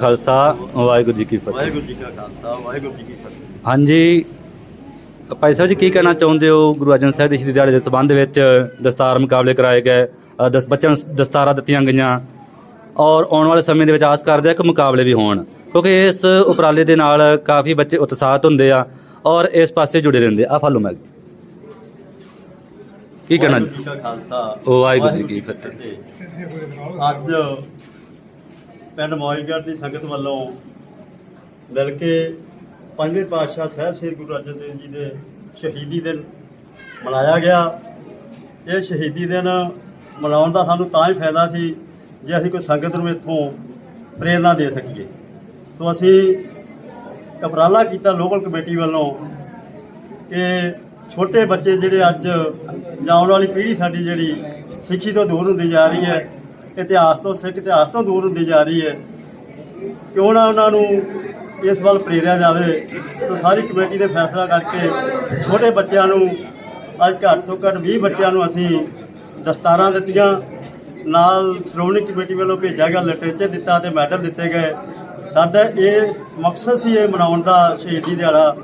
ਖਾਲਸਾ ਵਾਹਿਗੁਰੂ ਜੀ ਕੀ ਫਤਿਹ। ਵਾਹਿਗੁਰੂ ਜੀ ਕਾ ਖਾਲਸਾ ਵਾਹਿਗੁਰੂ ਜੀ ਕੀ ਫਤਿਹ। ਹਾਂਜੀ ਭਾਈ ਸਾਹਿਬ ਜੀ ਕੀ ਕਹਿਣਾ ਚਾਹੁੰਦੇ ਹੋ ਗੁਰੂ ਅਰਜਨ ਸਾਹਿਬ ਦੇ ਸ਼ਹੀਦੀ ਦਿਹਾੜੇ ਦੇ ਸਬੰਧ ਵਿੱਚ? ਦਸਤਾਰ ਮੁਕਾਬਲੇ ਕਰਾਏ ਗਏ ਅ, ਦਸ ਬੱਚਿਆਂ ਨੂੰ ਦਸਤਾਰਾਂ ਦਿੱਤੀਆਂ ਗਈਆਂ। ਔਰ ਆਉਣ ਵਾਲੇ ਸਮੇਂ ਦੇ ਵਿੱਚ ਆਸ ਕਰਦੇ ਆ ਕਿ ਮੁਕਾਬਲੇ ਵੀ ਹੋਣ। ਕਿਉਂਕਿ ਇਸ ਉਪਰਾਲੇ ਦੇ ਨਾਲ ਕਾਫੀ ਬੱਚੇ ਉਤਸ਼ਾਹਤ ਹੁੰਦੇ ਆ ਔਰ ਇਸ ਪਾਸੇ ਜੁੜੇ ਰਹਿੰਦੇ ਆ। ਆਹ ਫਾਲੋ ਮੈਂ ਕੀ ਕਹਿਣਾ ਵਾਹਿਗੁਰੂ ਜੀ ਕਾ ਖਾਲਸਾ। ਵਾਹਿਗੁਰੂ ਜੀ ਕੀ ਫਤਿਹ। ਫਤਿਹ। ਅੱਜ ਪਿੰਡ ਮੌਜਗੜ੍ਹ ਦੀ ਸੰਗਤ ਵੱਲੋਂ ਮਿਲ ਕੇ ਪੰਜਵੇਂ ਪਾਤਸ਼ਾਹ ਸਾਹਿਬ ਸ੍ਰੀ ਗੁਰੂ ਅਰਜਨ ਦੇਵ ਜੀ ਦੇ ਸ਼ਹੀਦੀ ਦਿਨ ਮਨਾਇਆ ਗਿਆ। ਇਹ ਸ਼ਹੀਦੀ ਦਿਨ ਮਨਾਉਣ ਦਾ ਸਾਨੂੰ ਤਾਂ ਹੀ ਫਾਇਦਾ ਸੀ ਜੇ ਅਸੀਂ ਕੋਈ ਸੰਗਤ ਨੂੰ ਇੱਥੋਂ ਪ੍ਰੇਰਣਾ ਦੇ ਸਕੀਏ। ਸੋ ਅਸੀਂ ਉਪਰਾਲਾ ਕੀਤਾ ਲੋਕਲ ਕਮੇਟੀ ਵੱਲੋਂ ਕਿ ਛੋਟੇ ਬੱਚੇ ਜਿਹੜੇ ਅੱਜ ਜਾਂ ਆਉਣ ਵਾਲੀ ਪੀੜ੍ਹੀ ਸਾਡੀ ਜਿਹੜੀ ਸਿੱਖੀ ਤੋਂ ਦੂਰ ਹੁੰਦੀ ਜਾ ਰਹੀ ਹੈ ਇਤਿਹਾਸ ਤੋਂ ਸਿੱਖ ਇਤਿਹਾਸ ਤੋਂ ਦੂਰ ਹੁੰਦੀ ਜਾ ਰਹੀ ਹੈ। ਕਿਉਂ ਨਾ ਉਹਨਾਂ ਨੂੰ ਇਸ ਵੱਲ ਪ੍ਰੇਰਿਆ ਜਾਵੇ? ਸੋ ਸਾਰੀ ਕਮੇਟੀ ਦੇ ਫੈਸਲਾ ਕਰਕੇ ਛੋਟੇ ਬੱਚਿਆਂ ਨੂੰ, ਅੱਜ ਘੱਟ ਤੋਂ ਘੱਟ 20 ਬੱਚਿਆਂ ਨੂੰ ਅਸੀਂ ਦਸਤਾਰਾਂ ਦਿੱਤੀਆਂ। ਨਾਲ ਸ਼੍ਰੋਮਣੀ ਕਮੇਟੀ ਵੱਲੋਂ ਭੇਜਿਆ ਗਿਆ ਲਿਟਰੇਚਰ ਦਿੱਤਾ ਤੇ ਮੈਡਲ ਦਿੱਤੇ ਗਏ। ਸਾਡਾ ਇਹ ਮਕਸਦ ਸੀ ਇਹ ਮਨਾਉਣ ਦਾ ਸ਼ਹੀਦੀ ਦਿਹਾੜਾ।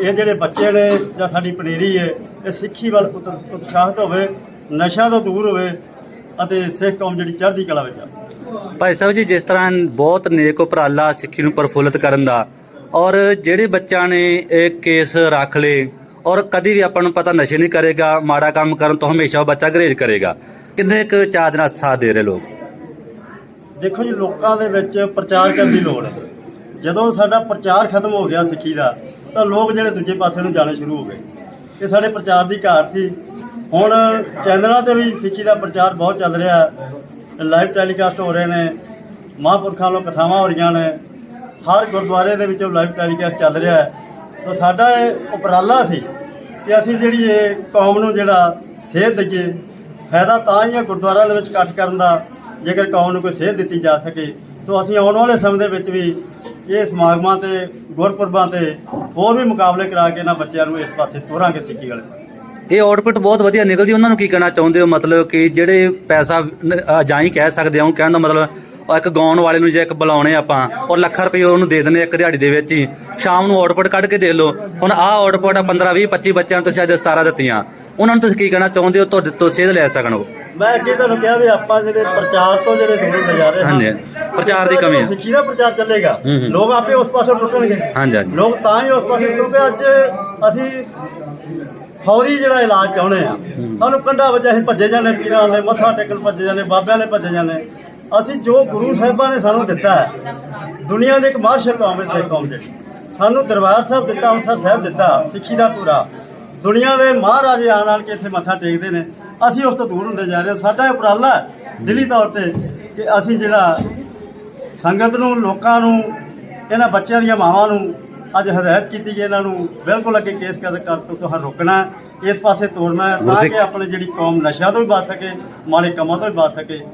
ਇਹ ਜਿਹੜੇ ਬੱਚੇ ਨੇ ਜਾਂ ਸਾਡੀ ਪਨੀਰੀ ਹੈ, ਇਹ ਸਿੱਖੀ ਵੱਲ ਉਤ- ਉਤਸ਼ਾਹਿਤ ਹੋਵੇ, ਨਸ਼ਿਆਂ ਤੋਂ ਦੂਰ ਹੋਵੇ। ਅਤੇ ਸਿੱਖ ਕੌਮ ਜਿਹੜੀ ਚੜ੍ਹਦੀ ਕਲਾ ਵਿੱਚ ਆ। ਭਾਈ ਸਾਹਿਬ ਜੀ ਜਿਸ ਤਰ੍ਹਾਂ ਬਹੁਤ ਨੇਕ ਉਪਰਾਲਾ ਸਿੱਖੀ ਨੂੰ ਪ੍ਰਫੁੱਲਤ ਕਰਨ ਦਾ ਔਰ ਜਿਹੜੇ ਬੱਚਿਆਂ ਨੇ ਇਹ ਕੇਸ ਰੱਖ ਲਏ ਔਰ ਕਦੀ ਵੀ ਆਪਾਂ ਨੂੰ ਪਤਾ ਨਸ਼ੇ ਨਹੀਂ ਕਰੇਗਾ ਮਾੜਾ ਕੰਮ ਕਰਨ ਤੋਂ ਹਮੇਸ਼ਾ ਉਹ ਬੱਚਾ ਗਰੇਜ ਕਰੇਗਾ। ਕਿੰਨੇ ਕੁ ਚਾਅ ਦੇ ਨਾਲ ਸਾਥ ਦੇ ਰਹੇ ਲੋਕ? ਦੇਖੋ ਜੀ ਲੋਕਾਂ ਦੇ ਵਿੱਚ ਪ੍ਰਚਾਰ ਕਰਨ ਦੀ ਲੋੜ ਹੈ। ਜਦੋਂ ਸਾਡਾ ਪ੍ਰਚਾਰ ਖਤਮ ਹੋ ਗਿਆ ਸਿੱਖੀ ਦਾ ਤਾਂ ਲੋਕ ਜਿਹੜੇ ਦੂਜੇ ਪਾਸੇ ਨੂੰ ਜਾਣੇ ਸ਼ੁਰੂ ਹੋ ਗਏ। ਇਹ ਸਾਡੇ ਪ੍ਰਚਾਰ ਦੀ ਘਾਟ ਸੀ। ਹੁਣ ਚੈਨਲਾਂ ਤੇ ਵੀ ਸਿੱਖੀ ਦਾ ਪ੍ਰਚਾਰ ਬਹੁਤ ਚੱਲ ਰਿਹਾ ਲਾਈਵ ਟੈਲੀਕਾਸਟ ਹੋ ਰਹੇ ਨੇ, ਮਹਾਂਪੁਰਖਾਂ ਵੱਲੋਂ ਕਥਾਵਾਂ ਹੋ ਰਹੀਆਂ ਨੇ। ਹਰ ਗੁਰਦੁਆਰੇ ਦੇ ਵਿੱਚੋਂ ਲਾਈਵ ਟੈਲੀਕਾਸਟ ਚੱਲ ਰਿਹਾ ਹੈ। ਤਾਂ ਸਾਡਾ ਇਹ ਉਪਰਾਲਾ ਸੀ ਕਿ ਅਸੀਂ ਜਿਹੜੀ ਇਹ ਕੌਮ ਨੂੰ ਜਿਹੜਾ ਸੇਧ ਦਈਏ, ਫਾਇਦਾ ਤਾਂ ਹੀ ਹੈ ਗੁਰਦੁਆਰਿਆਂ ਦੇ ਵਿੱਚ ਇਕੱਠ ਕਰਨ ਦਾ, ਜੇਕਰ ਕੌਮ ਨੂੰ ਕੋਈ ਸੇਧ ਦਿੱਤੀ ਜਾ ਸਕੇ। ਸੋ ਅਸੀਂ ਆਉਣ ਵਾਲੇ ਸਮੇਂ ਦੇ ਵਿੱਚ ਵੀ ਇਹ ਸਮਾਗਮਾਂ ਤੇ, ਗੁਰਪੁਰਬਾਂ ਤੇ ਹੋਰ ਵੀ ਮੁਕਾਬਲੇ ਕਰਾ ਕੇ ਇਹਨਾਂ ਬੱਚਿਆਂ ਨੂੰ ਇਸ ਪਾਸੇ ਤੋਰਾਂਗੇ ਸਿੱਖੀ ਵਾਲੇ ਪਾਸੇ। ਇਹ ਆਊਟਪੁੱਟ ਬਹੁਤ ਵਧੀਆ ਨਿਕਲਦੀ ਉਹਨਾਂ ਨੂੰ ਕੀ ਕਹਿਣਾ ਚਾਹੁੰਦੇ ਹੋ? ਮਤਲਬ ਕਿ ਜਿਹੜੇ ਪੈਸਾ ਨ- ਅ, ਜਾਂ ਹੀ ਕਹਿ ਸਕਦੇ ਹਾਂ ਕਹਿਣ ਦਾ ਮਤਲਬ ਇੱਕ ਗਾਉਣ ਵਾਲੇ ਨੂੰ ਜੇ ਇੱਕ ਬੁਲਾਉਣੇ ਆਪਾਂ ਔਰ ਲੱਖਾਂ ਰੁਪਏ ਉਹਨੂੰ ਦੇ ਦਿੰਦੇ ਇੱਕ ਦਿਹਾੜੀ ਦੇ ਵਿੱਚ ਹੀ। ਸ਼ਾਮ ਨੂੰ ਆਊਟਪੁੱਟ ਕੱਢ ਕੇ ਦੇ ਲਓ। ਹੁਣ ਆਹ ਆਊਟਪੁੱਟ ਆ 15 20 25 ਬੱਚਿਆਂ ਨੂੰ ਤੁਸੀਂ ਅੱਜ 17 ਦਿੱਤੀਆਂ। ਉਹਨਾਂ ਨੂੰ ਤੁਸੀਂ ਕੀ ਕਹਿਣਾ ਚਾਹੁੰਦੇ ਹੋ? ਤੁਹਾਡੇ ਤੋਂ ਸੇਧ ਲੈ ਸਕਣ ਉਹ? ਮੈਂ ਅੱਗੇ ਤੁਹਾਨੂੰ ਕਿਹਾ ਵੀ ਆਪਾਂ ਜਿਹੜੇ ਪ੍ਰਚਾਰ ਤੋਂ ਜਿਹੜੇ ਦੂਰ ਹਾਂ ਹਾਂਜੀ ਪ੍ਰਚਾਰ ਦੀ ਕਮੀ ਹੈ ਸਿੱਖੀ ਦਾ ਪ੍ਰਚਾਰ ਚੱਲੇਗਾ। ਲੋਕ ਆਪੇ ਉਸ ਪਾਸੇ ਟੁੱਟਣਗੇ। ਹਾਂਜੀ। ਲੋਕ ਤਾਂ ਹੀ ਉਸ ਪਾਸੇ ਕਿਉਂਕਿ ਅੱਜ ਅਸੀਂ ਫੌਰੀ ਜਿਹੜਾ ਇਲਾਜ ਚਾਹੁੰਦੇ ਆ। ਸਾਨੂੰ ਕੰਡਾ ਵਜਾ ਅਸੀਂ ਭੱਜੇ ਜਾਂਦੇ ਪੀਰਾਂ ਵਾਲੇ, ਮੱਥਾ ਟੇਕਣ ਭੱਜੇ ਜਾਂਦੇ, ਬਾਬਿਆਂ ਨੇ ਭੱਜੇ ਜਾਂਦੇ। ਅਸੀਂ ਜੋ ਗੁਰੂ ਸਾਹਿਬਾਂ ਨੇ ਸਾਨੂੰ ਦਿੱਤਾ ਹੈ, ਦੁਨੀਆ ਦੇ ਇੱਕ ਮਾਰਸ਼ਲ ਕੌਮ ਹੈ ਸਿੱਖ ਕੌਮ ਜਿਹੜੀ ਸਾਨੂੰ ਦਰਬਾਰ ਸਾਹਿਬ ਦਿੱਤਾ, ਅੰਮ੍ਰਿਤਸਰ ਸਾਹਿਬ ਦਿੱਤਾ, ਸਿੱਖੀ ਦਾ ਪੂਰਾ। ਦੁਨੀਆ ਦੇ ਮਹਾਰਾਜੇ ਆਣ ਆਣ ਕੇ ਇੱਥੇ ਮੱਥਾ ਟੇਕਦੇ ਨੇ। ਅਸੀਂ ਉਸ ਤੋਂ ਦੂਰ ਹੁੰਦੇ ਜਾ ਰਹੇ ਹਾਂ। ਸਾਡਾ ਉਪਰਾਲਾ ਹੈ, ਦਿਲੀ ਤੌਰ ਤੇ ਕਿ ਅਸੀਂ ਜਿਹੜਾ ਸੰਗਤ ਨੂੰ, ਲੋਕਾਂ ਨੂੰ, ਇਹਨਾਂ ਬੱਚਿਆਂ ਦੀਆਂ ਮਾਵਾਂ ਨੂੰ ਅੱਜ ਹਦਾਇਤ ਕੀਤੀ ਕਿ ਇਹਨਾਂ ਨੂੰ ਬਿਲਕੁਲ ਅੱਗੇ ਕੇਸ ਕਰ ਕਰ ਤੋਂ ਤੁਹਾਨੂੰ ਰੋਕਣਾ ਇਸ ਪਾਸੇ ਤੋੜਨਾ ਤਾਂ ਕਿ ਆਪਣੀ ਜਿਹੜੀ ਕੌਮ ਨਸ਼ਿਆਂ ਤੋਂ ਵੀ ਬਚ ਸਕੇ ਮਾੜੇ ਕੰਮਾਂ ਤੋਂ ਵੀ ਬਚ ਸਕੇ।